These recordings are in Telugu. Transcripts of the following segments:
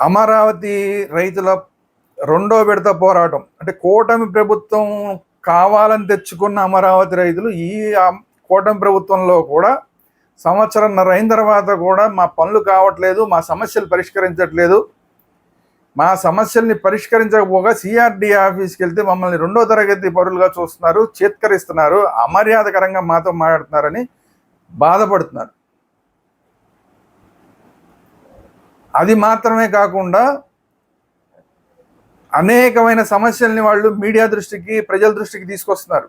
అమరావతి రైతుల రెండో విడత పోరాటం. అంటే కూటమి ప్రభుత్వం కావాలని తెచ్చుకున్న అమరావతి రైతులు ఈ కూటమి ప్రభుత్వంలో కూడా సంవత్సరంన్నర అయిన తర్వాత కూడా మా పనులు కావట్లేదు మా సమస్యలు పరిష్కరించట్లేదు. మా సమస్యల్ని పరిష్కరించకపోగా సిఆర్డి ఆఫీస్కి వెళ్తే మమ్మల్ని రెండో తరగతి పౌరులుగా చూస్తున్నారు చేత్కరిస్తున్నారు అమర్యాదకరంగా మాతో మాట్లాడుతున్నారని బాధపడుతున్నారు. అది మాత్రమే కాకుండా అనేకమైన సమస్యల్ని వాళ్ళు మీడియా దృష్టికి ప్రజల దృష్టికి తీసుకొస్తున్నారు.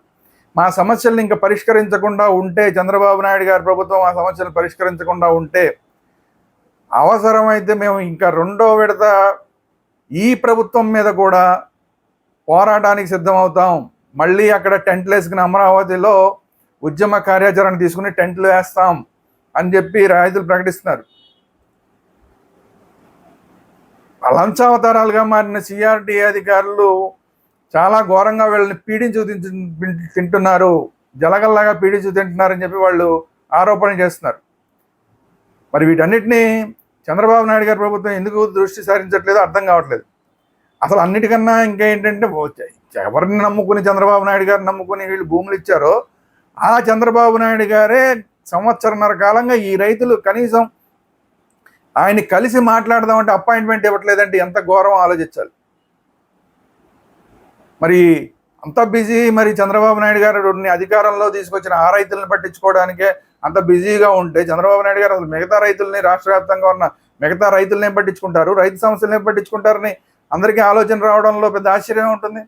మా సమస్యల్ని ఇంకా పరిష్కరించకుండా ఉంటే చంద్రబాబు నాయుడు గారి ప్రభుత్వం ఆ సమస్యలు పరిష్కరించకుండా ఉంటే అవసరమైతే మేము ఇంకా రెండో విడత ఈ ప్రభుత్వం మీద కూడా పోరాటానికి సిద్ధమవుతాం. మళ్ళీ అక్కడ టెంట్లు వేసుకుని అమరావతిలో ఉద్యమ కార్యాచరణ తీసుకుని టెంట్లు వేస్తాం అని చెప్పి రాయితులు ప్రకటిస్తున్నారు. లంచావతారాలుగా మారిన సిఆర్డి అధికారులు చాలా ఘోరంగా వీళ్ళని పీడించు తింటున్నారు జలగల్లాగా పీడించు తింటున్నారని చెప్పి వాళ్ళు ఆరోపణ చేస్తున్నారు. మరి వీటన్నిటిని చంద్రబాబు నాయుడు గారి ప్రభుత్వం ఎందుకు దృష్టి సారించట్లేదో అర్థం కావట్లేదు. అసలు అన్నిటికన్నా ఇంకా ఏంటంటే ఎవరిని నమ్ముకుని చంద్రబాబు నాయుడు గారిని నమ్ముకుని వీళ్ళు భూములు ఇచ్చారో ఆ చంద్రబాబు నాయుడు గారే సంవత్సరన్నర కాలంగా ఈ రైతులు కనీసం ఆయన కలిసి మాట్లాడదామంటే అపాయింట్మెంట్ ఇవ్వట్లేదంటే ఎంత ఘోరం ఆలోచించాలి. మరి అంత బిజీ మరి చంద్రబాబు నాయుడు గారు అధికారంలో తీసుకొచ్చిన ఆ రైతులను పట్టించుకోవడానికే అంత బిజీగా ఉంటే చంద్రబాబు నాయుడు గారు అసలు మిగతా రైతుల్ని రాష్ట్ర వ్యాప్తంగా ఉన్న మిగతా రైతులనే పట్టించుకుంటారు రైతు సమస్యలనే పట్టించుకుంటారని అందరికీ ఆలోచన రావడంలో పెద్ద ఆశ్చర్యం ఉంటుంది.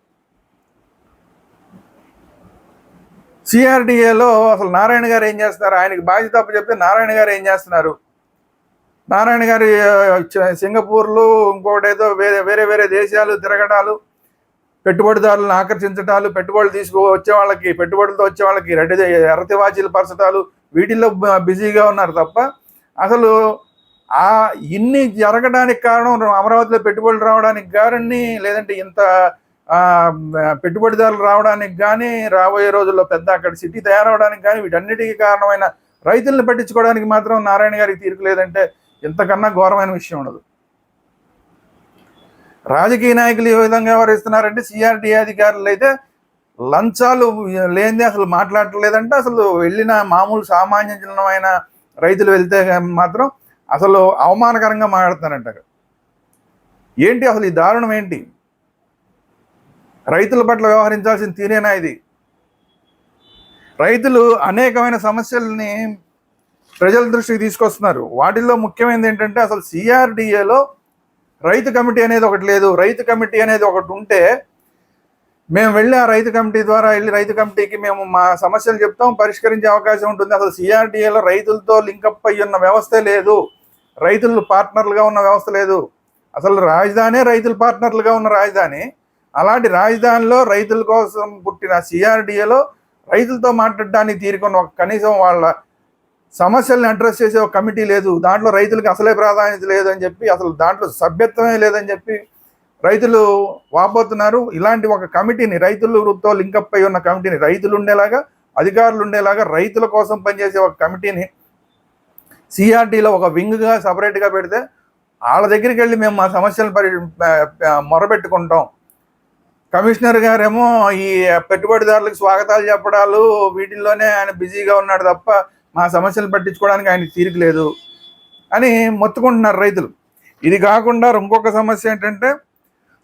సిఆర్డిఏలో అసలు నారాయణ గారు ఏం చేస్తున్నారు? ఆయనకి బాధ్యత చెప్తే నారాయణ గారు ఏం చేస్తున్నారు? నారాయణ గారి చ- సింగపూర్లు ఇంకోటేదో వేరే వేరే వేరే దేశాలు తిరగడాలు పెట్టుబడిదారులను ఆకర్షించడాలు పెట్టుబడులు తీసుకు వచ్చే వాళ్ళకి పెట్టుబడులతో వచ్చే వాళ్ళకి రెడ్డి ఎర్రతివాచీలు పరచడాలు వీటిల్లో బిజీగా ఉన్నారు తప్ప అసలు ఆ ఇన్ని జరగడానికి కారణం అమరావతిలో పెట్టుబడులు రావడానికి కానీ లేదంటే ఇంత పెట్టుబడిదారులు రావడానికి కానీ రాబోయే రోజుల్లో పెద్ద అక్కడ సిటీ తయారవడానికి కానీ వీటన్నిటికీ కారణమైన రైతులను పట్టించుకోవడానికి మాత్రం నారాయణ గారికి తీరుకు లేదంటే ఇంతకన్నా ఘోరమైన విషయం ఉండదు. రాజకీయ నాయకులు ఏ విధంగా వ్యవహరిస్తున్నారంటే సిఆర్డి అధికారులు అయితే లంచాలు లేనిదే అసలు మాట్లాడలేదంటే అసలు వెళ్ళిన మామూలు సామాన్యమైన రైతులు వెళ్తే మాత్రం అసలు అవమానకరంగా మాట్లాడుతున్నారంట ఏంటి అసలు ఈ దారుణం ఏంటి? రైతుల పట్ల వ్యవహరించాల్సిన తీరేనా ఇది? రైతులు అనేకమైన సమస్యల్ని ప్రజల దృష్టికి తీసుకొస్తున్నారు. వాటిల్లో ముఖ్యమైనది ఏంటంటే అసలు సిఆర్డిఏలో రైతు కమిటీ అనేది ఒకటి లేదు. రైతు కమిటీ అనేది ఒకటి ఉంటే మేము వెళ్ళి ఆ రైతు కమిటీ ద్వారా వెళ్ళి రైతు కమిటీకి మేము మా సమస్యలు చెప్తాం పరిష్కరించే అవకాశం ఉంటుంది. అసలు సిఆర్డిఏలో రైతులతో లింకప్ అయ్యి ఉన్న వ్యవస్థ లేదు. రైతులు పార్ట్నర్లుగా ఉన్న వ్యవస్థ లేదు. అసలు రాజధానే రైతులు పార్ట్నర్లుగా ఉన్న రాజధాని. అలాంటి రాజధానిలో రైతుల కోసం పుట్టిన సిఆర్డిఏలో రైతులతో మాట్లాడడానికి తీరుకున్న ఒక కనీసం వాళ్ళ సమస్యల్ని అడ్రస్ చేసే ఒక కమిటీ లేదు. దాంట్లో రైతులకు అసలే ప్రాధాన్యత లేదని చెప్పి అసలు దాంట్లో సభ్యత్వమే లేదని చెప్పి రైతులు వాపోతున్నారు. ఇలాంటి ఒక కమిటీని రైతులతో లింకప్ అయి ఉన్న కమిటీని రైతులు ఉండేలాగా అధికారులు ఉండేలాగా రైతుల కోసం పనిచేసే ఒక కమిటీని సిఆర్టీలో ఒక వింగ్గా సపరేట్గా పెడితే వాళ్ళ దగ్గరికి వెళ్ళి మేము మా సమస్యలను పరి మొరబెట్టుకుంటాం కమిషనర్ గారేమో ఈ పెట్టుబడిదారులకు స్వాగతాలు చెప్పడాలు వీటిల్లోనే ఆయన బిజీగా ఉన్నాడు తప్ప మా సమస్యలు పట్టించుకోవడానికి ఆయన తీరిక లేదు అని మొత్తుకుంటున్నారు రైతులు. ఇది కాకుండా ఇంకొక సమస్య ఏంటంటే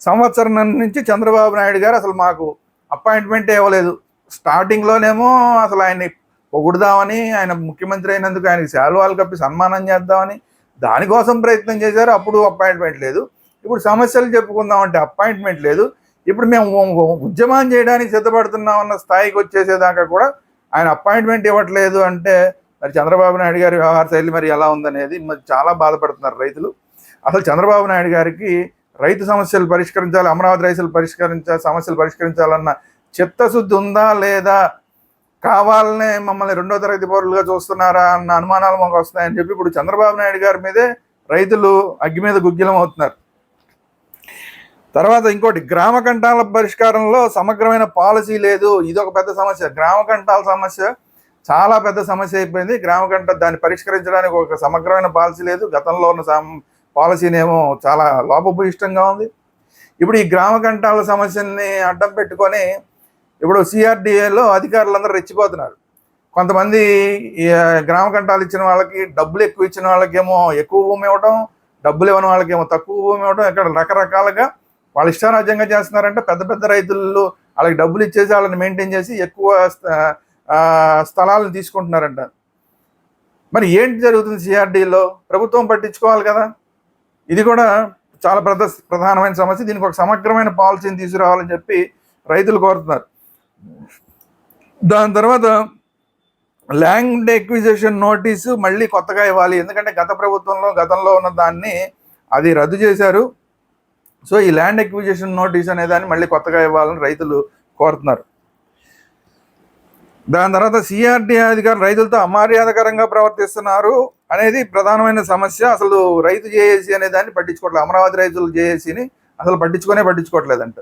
సంవత్సరం నుంచి చంద్రబాబు నాయుడు గారు అసలు మాకు అపాయింట్మెంట్ ఇవ్వలేదు. స్టార్టింగ్లోనేమో అసలు ఆయన్ని పొగుడుదామని ఆయన ముఖ్యమంత్రి అయినందుకు ఆయనకి శాలువాలు కప్పి సన్మానం చేద్దామని దానికోసం ప్రయత్నం చేశారు. అప్పుడు అపాయింట్మెంట్ లేదు. ఇప్పుడు సమస్యలు చెప్పుకుందామంటే అపాయింట్మెంట్ లేదు. ఇప్పుడు మేము ఉద్యమం చేయడానికి సిద్ధపడుతున్నాం అన్న స్థాయికి వచ్చేసేదాకా కూడా ఆయన అపాయింట్మెంట్ ఇవ్వట్లేదు అంటే మరి చంద్రబాబు నాయుడు గారి వ్యవహార శైలి మరి ఎలా ఉందనేది మరి చాలా బాధపడుతున్నారు రైతులు. అసలు చంద్రబాబు నాయుడు గారికి రైతు సమస్యలు పరిష్కరించాలి అమరావతి రైతులు పరిష్కరించాలి సమస్యలు పరిష్కరించాలన్న చిత్తశుద్ధి ఉందా లేదా? కావాలనే మమ్మల్ని రెండో తరగతి పౌరులుగా చూస్తున్నారా అన్న అనుమానాలు మాకు వస్తున్నాయని చెప్పి ఇప్పుడు చంద్రబాబు నాయుడు గారి మీదే రైతులు అగ్గి మీద గుగ్గిలం అవుతున్నారు. తర్వాత ఇంకోటి గ్రామ కంటాల పరిష్కారంలో సమగ్రమైన పాలసీ లేదు. ఇది ఒక పెద్ద సమస్య. గ్రామ కంటాల సమస్య చాలా పెద్ద సమస్య అయిపోయింది. గ్రామ కంట దాన్ని పరిష్కరించడానికి ఒక సమగ్రమైన పాలసీ లేదు. గతంలో ఉన్న పాలసీనేమో చాలా లోపభూయిష్టంగా ఉంది. ఇప్పుడు ఈ గ్రామ కంటాల సమస్యని అడ్డం పెట్టుకొని ఇప్పుడు సిఆర్డిఏలో అధికారులందరూ రెచ్చిపోతున్నారు. కొంతమంది గ్రామ కంఠాలు ఇచ్చిన వాళ్ళకి డబ్బులు ఎక్కువ ఇచ్చిన వాళ్ళకేమో ఎక్కువ భూమి ఇవ్వడం డబ్బులు ఇవ్వని వాళ్ళకేమో తక్కువ భూమి ఇవ్వడం ఇక్కడ రకరకాలుగా వాళ్ళు ఇష్టారాజ్యంగా చేస్తున్నారంటే పెద్ద పెద్ద రైతులు వాళ్ళకి డబ్బులు ఇచ్చేసి వాళ్ళని మెయింటైన్ చేసి ఎక్కువ స్థలాలను తీసుకుంటున్నారంట. మరి ఏంటి జరుగుతుంది సిఆర్డీలో ప్రభుత్వం పట్టించుకోవాలి కదా. ఇది కూడా చాలా ప్రధ ప్రధానమైన సమస్య. దీనికి ఒక సమగ్రమైన పాలసీని తీసుకురావాలని చెప్పి రైతులు కోరుతున్నారు. దాని తర్వాత ల్యాండ్ ఎక్విజిషన్ నోటీసు మళ్ళీ కొత్తగా ఇవ్వాలి. ఎందుకంటే గత ప్రభుత్వంలో గతంలో ఉన్న దాన్ని అది రద్దు చేశారు. సో ఈ ల్యాండ్ ఎక్విజిషన్ నోటీస్ అనే దాన్ని మళ్ళీ కొత్తగా ఇవ్వాలని రైతులు కోరుతున్నారు. దాని తర్వాత సిఆర్డీ అధికారులు రైతులతో అమర్యాదకరంగా ప్రవర్తిస్తున్నారు అనేది ప్రధానమైన సమస్య. అసలు రైతు జేఏసీ అనే దాన్ని పట్టించుకోవట్లేదు అమరావతి రైతులు జేఏసీని అసలు పట్టించుకునే పట్టించుకోవట్లేదంట.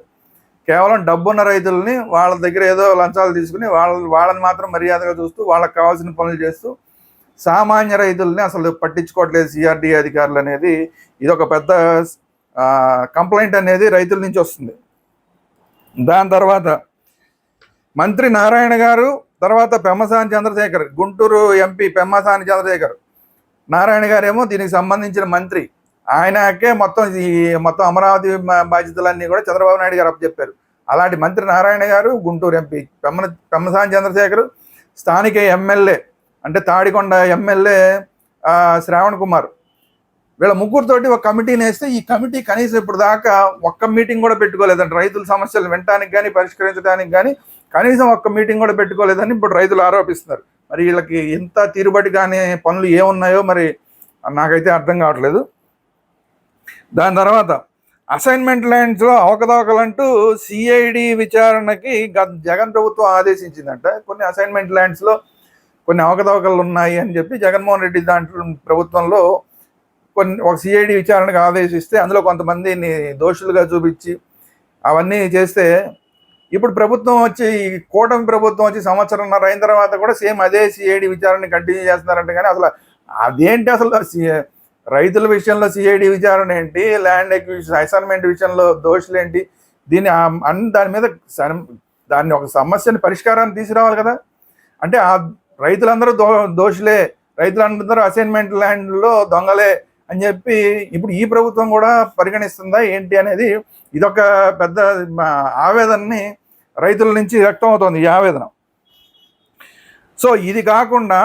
కేవలం డబ్బున్న రైతుల్ని వాళ్ళ దగ్గర ఏదో లంచాలు తీసుకుని వాళ్ళ వాళ్ళని మాత్రం మర్యాదగా చూస్తూ వాళ్ళకి కావాల్సిన పనులు చేస్తూ సామాన్య రైతుల్ని అసలు పట్టించుకోవట్లేదు సిఆర్డీ అధికారులు అనేది. ఇది ఒక పెద్ద కంప్లైంట్ అనేది రైతుల నుంచి వస్తుంది. దాని తర్వాత మంత్రి నారాయణ గారు తర్వాత పెమ్మసాని చంద్రశేఖర్ గుంటూరు ఎంపీ పెమ్మసాని చంద్రశేఖర్. నారాయణ గారేమో దీనికి సంబంధించిన మంత్రి. ఆయనకే మొత్తం ఈ మొత్తం అమరావతి బాధ్యతలన్నీ కూడా చంద్రబాబు నాయుడు గారు అప్పచెప్పారు. అలాంటి మంత్రి నారాయణ గారు గుంటూరు ఎంపీ పెమ్మ పెమ్మసాని చంద్రశేఖర్ స్థానిక ఎమ్మెల్యే అంటే తాడికొండ ఎమ్మెల్యే శ్రావణ్ కుమార్. వీళ్ళ ముగ్గురుతోటి ఒక కమిటీని వేస్తే ఈ కమిటీ కనీసం ఇప్పుడు దాకా ఒక్క మీటింగ్ కూడా పెట్టుకోలేదండి రైతుల సమస్యలు వినటానికి కానీ పరిష్కరించడానికి కానీ కనీసం ఒక్క మీటింగ్ కూడా పెట్టుకోలేదని ఇప్పుడు రైతులు ఆరోపిస్తున్నారు. మరి వీళ్ళకి ఎంత తీరుబడి కానీ పనులు ఏమున్నాయో మరి నాకైతే అర్థం కావట్లేదు. దాని తర్వాత అసైన్మెంట్ ల్యాండ్స్లో అవకతవకలంటూ సిఐడి విచారణకి జగన్ ప్రభుత్వం ఆదేశించిందంట. కొన్ని అసైన్మెంట్ ల్యాండ్స్లో కొన్ని అవకతవకలు ఉన్నాయి అని చెప్పి జగన్మోహన్ రెడ్డి దాంట్లో ప్రభుత్వంలో కొన్ని ఒక సిఐడి విచారణకు ఆదేశిస్తే అందులో కొంతమందిని దోషులుగా చూపించి అవన్నీ చేస్తే ఇప్పుడు ప్రభుత్వం వచ్చి ఈ కూటమి ప్రభుత్వం వచ్చి సంవత్సరంన్నర అయిన తర్వాత కూడా సేమ్ అదే సిఐడి విచారణ కంటిన్యూ చేస్తున్నారంట కానీ అసలు అదేంటి అసలు సి- రైతుల విషయంలో సిఐడి విచారణ ఏంటి? ల్యాండ్ ఎక్విజిషన్ అసైన్మెంట్ విషయంలో దోషులు ఏంటి? దీన్ని అన్ని దాని మీద దాన్ని ఒక సమస్యని పరిష్కారాన్ని తీసుకురావాలి కదా? అంటే ఆ రైతులందరూ దో దోషులే. రైతులందరూ అసైన్మెంట్ ల్యాండ్లో దొంగలే. అని చెప్పి ఇప్పుడు ఈ ప్రభుత్వం కూడా పరిగణిస్తుందా ఏంటి అనేది ఇదొక పెద్ద ఆవేదనని రైతుల నుంచి వ్యక్తం అవుతోంది ఈ ఆవేదన. సో ఇది కాకుండా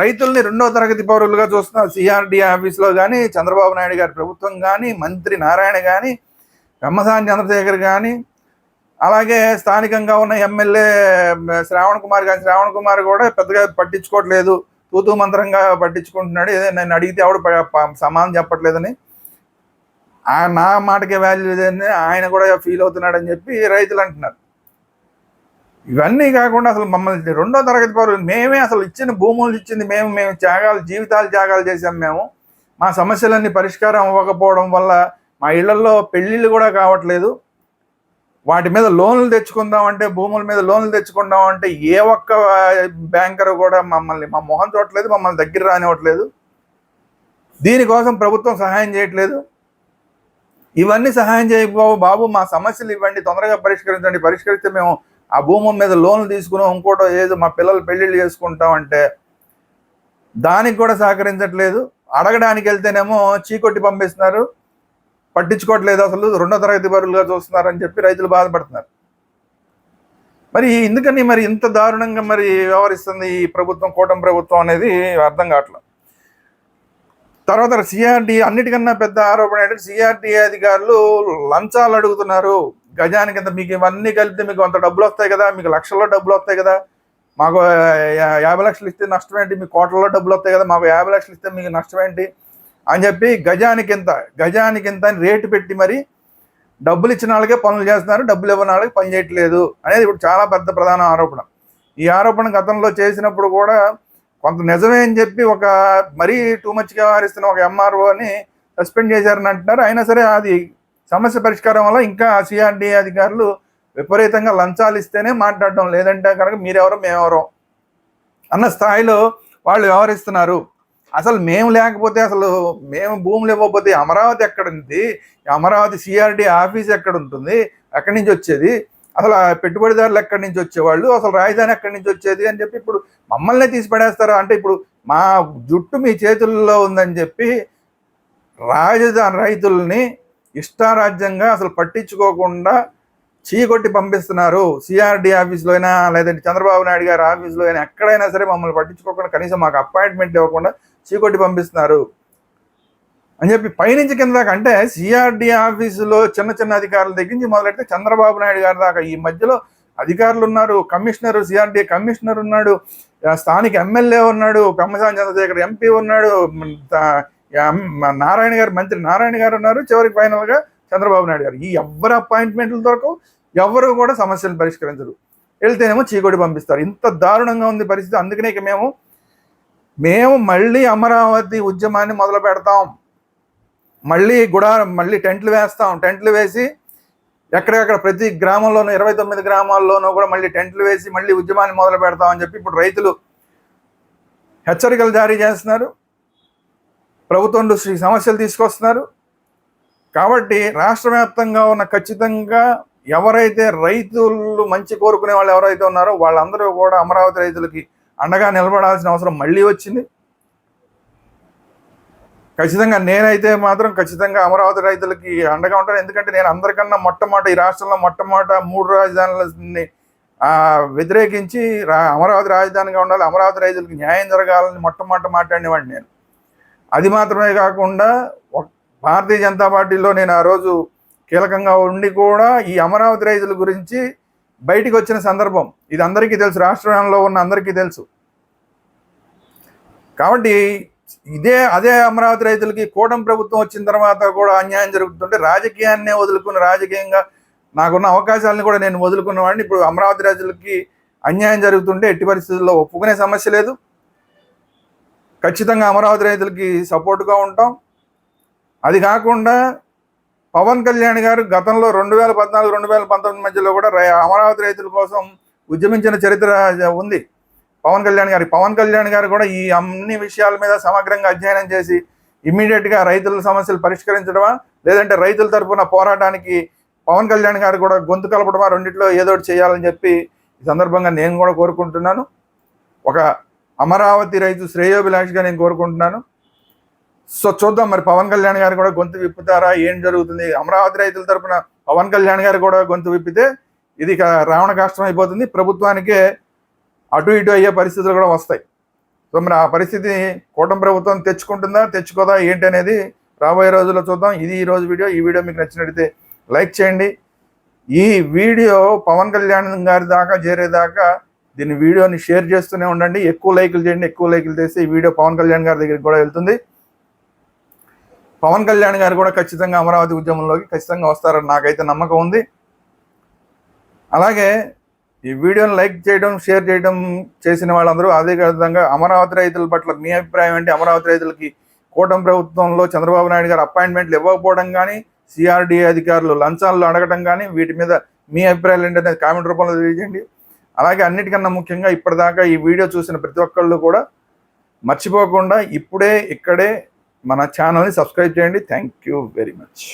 రైతుల్ని రెండో తరగతి పౌరులుగా చూస్తున్న సిఆర్డి ఆఫీస్లో కానీ చంద్రబాబు నాయుడు గారి ప్రభుత్వం కానీ మంత్రి నారాయణ కానీ పెమ్మసాని చంద్రశేఖర్ కానీ అలాగే స్థానికంగా ఉన్న ఎమ్మెల్యే శ్రావణ్ కుమార్ కానీ శ్రావణ్ కుమార్ కూడా పెద్దగా పట్టించుకోవట్లేదు. తూతూ మంత్రంగా పట్టించుకుంటున్నాడు. ఏదో నేను అడిగితే ఆవిడ సమానం సమాధానం చెప్పట్లేదని. ఆ నా మాటకే వాల్యూ లేదని ఆయన కూడా ఫీల్ అవుతున్నాడని చెప్పి రైతులు అంటున్నారు. ఇవన్నీ కాకుండా అసలు మమ్మల్ని రెండో తరగతి పౌరులు మేమే అసలు ఇచ్చిన భూములు ఇచ్చింది మేము మేము త్యాగాలు జీవితాలు త్యాగాలు చేసాం మేము. మా సమస్యలన్నీ పరిష్కారం అవ్వకపోవడం వల్ల మా ఇళ్ళలో పెళ్ళిళ్ళు కూడా కావట్లేదు. వాటి మీద లోన్లు తెచ్చుకుందాం అంటే భూముల మీద లోన్లు తెచ్చుకుందాం అంటే ఏ ఒక్క బ్యాంకర్ కూడా మమ్మల్ని మా మొహం చూడట్లేదు మమ్మల్ని దగ్గర రానివ్వట్లేదు. దీనికోసం ప్రభుత్వం సహాయం చేయట్లేదు. ఇవన్నీ సహాయం చేయకపోవు బాబు మా సమస్యలు ఇవ్వండి తొందరగా పరిష్కరించండి. పరిష్కరిస్తే మేము ఆ భూముల మీద లోన్లు తీసుకున్నాం ఇంకోటో ఏదో మా పిల్లలు పెళ్ళిళ్ళు చేసుకుంటాం అంటే దానికి కూడా సహకరించట్లేదు. అడగడానికి వెళ్తేనేమో చీకొట్టి పంపిస్తున్నారు. పట్టించుకోవట్లేదు అసలు రెండో తరగతి బరువులుగా చూస్తున్నారని చెప్పి రైతులు బాధపడుతున్నారు. మరి ఎందుకని మరి ఇంత దారుణంగా మరి వ్యవహరిస్తుంది ఈ ప్రభుత్వం కూటమి ప్రభుత్వం అనేది అర్థం కావట్లేదు తర్వాత సిఆర్డి అన్నిటికన్నా పెద్ద ఆరోపణ ఏంటంటే సిఆర్డి అధికారులు లంచాలు అడుగుతున్నారు. గజానికి ఇంత మీకు ఇవన్నీ కలిపితే మీకు అంత డబ్బులు వస్తాయి కదా మీకు లక్షల్లో డబ్బులు వస్తాయి కదా మాకు యాభై లక్షలు ఇస్తే నష్టం ఏంటి? మీకు కోట్లలో డబ్బులు వస్తాయి కదా మాకు యాభై లక్షలు ఇస్తే మీకు నష్టం ఏంటి? అని చెప్పి గజానికి ఎంత గజానికి ఎంత అని రేటు పెట్టి మరి డబ్బులు ఇచ్చిన వాళ్ళకే పనులు చేస్తున్నారు డబ్బులు ఇవ్వని వాళ్ళకి పని చేయట్లేదు అనేది ఇప్పుడు చాలా పెద్ద ప్రధాన ఆరోపణ. ఈ ఆరోపణ గతంలో చేసినప్పుడు కూడా కొంత నిజమే అని చెప్పి ఒక మరీ టూ మచ్గా వ్యవహరిస్తున్న ఒక ఎంఆర్ఓని సస్పెండ్ చేశారని అంటున్నారు. అయినా సరే అది సమస్య పరిష్కారం వల్ల ఇంకా సిఆర్డి అధికారులు విపరీతంగా లంచాలు ఇస్తేనే మాట్లాడడం లేదంటే కనుక మీరెవరో మేమెవరో అన్న స్థాయిలో వాళ్ళు వ్యవహరిస్తున్నారు. అసలు మేము లేకపోతే అసలు మేము భూములు ఇవ్వకపోతే అమరావతి ఎక్కడ ఉంది అమరావతి సిఆర్డి ఆఫీస్ ఎక్కడ ఉంటుంది ఎక్కడి నుంచి వచ్చేది? అసలు ఆ పెట్టుబడిదారులు ఎక్కడి నుంచి వచ్చేవాళ్ళు? అసలు రాజధాని ఎక్కడి నుంచి వచ్చేది అని చెప్పి ఇప్పుడు మమ్మల్ని తీసి పడేస్తారా? అంటే ఇప్పుడు మా జుట్టు మీ చేతుల్లో ఉందని చెప్పి రాజధాని రైతుల్ని ఇష్టారాజ్యంగా అసలు పట్టించుకోకుండా చీకొట్టి పంపిస్తున్నారు. సిఆర్డి ఆఫీస్లో అయినా లేదంటే చంద్రబాబు నాయుడు గారి ఆఫీస్లో అయినా ఎక్కడైనా సరే మమ్మల్ని పట్టించుకోకుండా కనీసం మాకు అపాయింట్మెంట్ ఇవ్వకుండా చీకొట్టి పంపిస్తున్నారు అని చెప్పి పైనుంచి కింద దాకా అంటే సిఆర్డి ఆఫీసులో చిన్న చిన్న అధికారుల దగ్గర నుంచి మొదలెడితే చంద్రబాబు నాయుడు గారి దాకా ఈ మధ్యలో అధికారులు ఉన్నారు. కమిషనర్ సిఆర్డి కమిషనర్ ఉన్నాడు. స్థానిక ఎమ్మెల్యే ఉన్నాడు. కమ్మసాని చంద్రశేఖర్ ఎంపీ ఉన్నాడు. నారాయణ గారు మంత్రి నారాయణ గారు ఉన్నారు. చివరికి ఫైనల్గా చంద్రబాబు నాయుడు గారు. ఈ ఎవరు అపాయింట్మెంట్లు దొరకవు. ఎవరు కూడా సమస్యలు పరిష్కరించరు. వెళ్తేనేమో చీకొడి పంపిస్తారు. ఇంత దారుణంగా ఉంది పరిస్థితి. అందుకనే ఇక మేము మేము మళ్ళీ అమరావతి ఉద్యమాన్ని మొదలు పెడతాం. మళ్ళీ గుడా మళ్ళీ టెంట్లు వేస్తాం. టెంట్లు వేసి ఎక్కడెక్కడ ప్రతి గ్రామంలోనూ ఇరవై తొమ్మిది గ్రామాల్లోనూ కూడా మళ్ళీ టెంట్లు వేసి మళ్ళీ ఉద్యమాన్ని మొదలు పెడతామని చెప్పి ఇప్పుడు రైతులు హెచ్చరికలు జారీ చేస్తున్నారు. ప్రభుత్వం దృష్టికి సమస్యలు తీసుకొస్తున్నారు. కాబట్టి రాష్ట్ర వ్యాప్తంగా ఉన్న ఖచ్చితంగా ఎవరైతే రైతులు మంచి కోరుకునే వాళ్ళు ఎవరైతే ఉన్నారో వాళ్ళందరూ కూడా అమరావతి రైతులకి అండగా నిలబడాల్సిన అవసరం మళ్ళీ వచ్చింది. ఖచ్చితంగా నేనైతే మాత్రం ఖచ్చితంగా అమరావతి రైతులకి అండగా ఉంటాను. ఎందుకంటే నేను అందరికన్నా మొట్టమొదటి ఈ రాష్ట్రంలో మొట్టమొదట మూడు రాజధానులని వ్యతిరేకించి రా అమరావతి రాజధానిగా ఉండాలి అమరావతి రైతులకు న్యాయం జరగాలని మొట్టమొదట మాట్లాడినవాడిని నేను. అది మాత్రమే కాకుండా భారతీయ జనతా పార్టీలో నేను ఆ రోజు కీలకంగా ఉండి కూడా ఈ అమరావతి రైతుల గురించి బయటికి వచ్చిన సందర్భం. ఇది అందరికీ తెలుసు. రాష్ట్రంలో ఉన్న అందరికీ తెలుసు. కాబట్టి ఇదే అదే అమరావతి రైతులకి కూటమి ప్రభుత్వం వచ్చిన తర్వాత కూడా అన్యాయం జరుగుతుంటే రాజకీయాన్నే వదులుకుని రాజకీయంగా నాకున్న అవకాశాలను కూడా నేను వదులుకున్న వాడిని ఇప్పుడు అమరావతి రైతులకి అన్యాయం జరుగుతుంటే ఎట్టి పరిస్థితుల్లో ఒప్పుకునే సమస్య లేదు. ఖచ్చితంగా అమరావతి రైతులకి సపోర్టుగా ఉంటాం. అది కాకుండా పవన్ కళ్యాణ్ గారు గతంలో రెండు వేల పద్నాలుగు రెండు వేల పంతొమ్మిది మధ్యలో కూడా రై- అమరావతి రైతుల కోసం ఉద్యమించిన చరిత్ర ఉంది. పవన్ కళ్యాణ్ గారి పవన్ కళ్యాణ్ గారు కూడా ఈ అన్ని విషయాల మీద సమగ్రంగా అధ్యయనం చేసి ఇమ్మీడియట్గా రైతుల సమస్యలు పరిష్కరించడమా లేదంటే రైతుల తరఫున పోరాటానికి పవన్ కళ్యాణ్ గారు కూడా గొంతు కలపడమా రెండిట్లో ఏదో చేయాలని చెప్పి ఈ సందర్భంగా నేను కూడా కోరుకుంటున్నాను. ఒక అమరావతి రైతు శ్రేయోభిలాషిగా నేను కోరుకుంటున్నాను. సో చూద్దాం మరి పవన్ కళ్యాణ్ గారు కూడా గొంతు విప్పుతారా? ఏం జరుగుతుంది? అమరావతి రైతుల తరపున పవన్ కళ్యాణ్ గారు కూడా గొంతు విప్పితే ఇది రావణ కష్టం అయిపోతుంది. ప్రభుత్వానికే అటు ఇటు అయ్యే పరిస్థితులు కూడా వస్తాయి. సో మరి ఆ పరిస్థితి కూటమి ప్రభుత్వం తెచ్చుకుంటుందా తెచ్చుకోదా ఏంటి అనేది రాబోయే రోజుల్లో చూద్దాం. ఇది ఈ రోజు వీడియో. ఈ వీడియో మీకు నచ్చినట్లయితే లైక్ చేయండి. ఈ వీడియో పవన్ కళ్యాణ్ గారి దాకా చేరేదాకా దీని వీడియోని షేర్ చేస్తూనే ఉండండి. ఎక్కువ లైకులు చేయండి ఎక్కువ లైకులు చేస్తే ఈ వీడియో పవన్ కళ్యాణ్ గారి దగ్గరికి కూడా వెళ్తుంది. పవన్ కళ్యాణ్ గారు కూడా ఖచ్చితంగా అమరావతి ఉద్యమంలోకి ఖచ్చితంగా వస్తారని నాకైతే నమ్మకం ఉంది. అలాగే ఈ వీడియోని లైక్ చేయడం షేర్ చేయడం చేసిన వాళ్ళందరూ అదే విధంగా అమరావతి రైతుల పట్ల మీ అభిప్రాయం ఏంటి? అమరావతి రైతులకి కూటమి ప్రభుత్వంలో చంద్రబాబు నాయుడు గారు అపాయింట్మెంట్లు ఇవ్వకపోవడం కానీ సిఆర్డీఏ అధికారులు లంచాలు అడగడం కానీ వీటి మీద మీ అభిప్రాయాలు ఏంటి అనేది కామెంట్ రూపంలో తెలియజేయండి. అలాగే అన్నిటికన్నా ముఖ్యంగా ఇప్పటిదాకా ఈ వీడియో చూసిన ప్రతి ఒక్కళ్ళు కూడా మర్చిపోకుండా ఇప్పుడే ఇక్కడే మన ఛానల్ని సబ్స్క్రైబ్ చేయండి. Thank you very much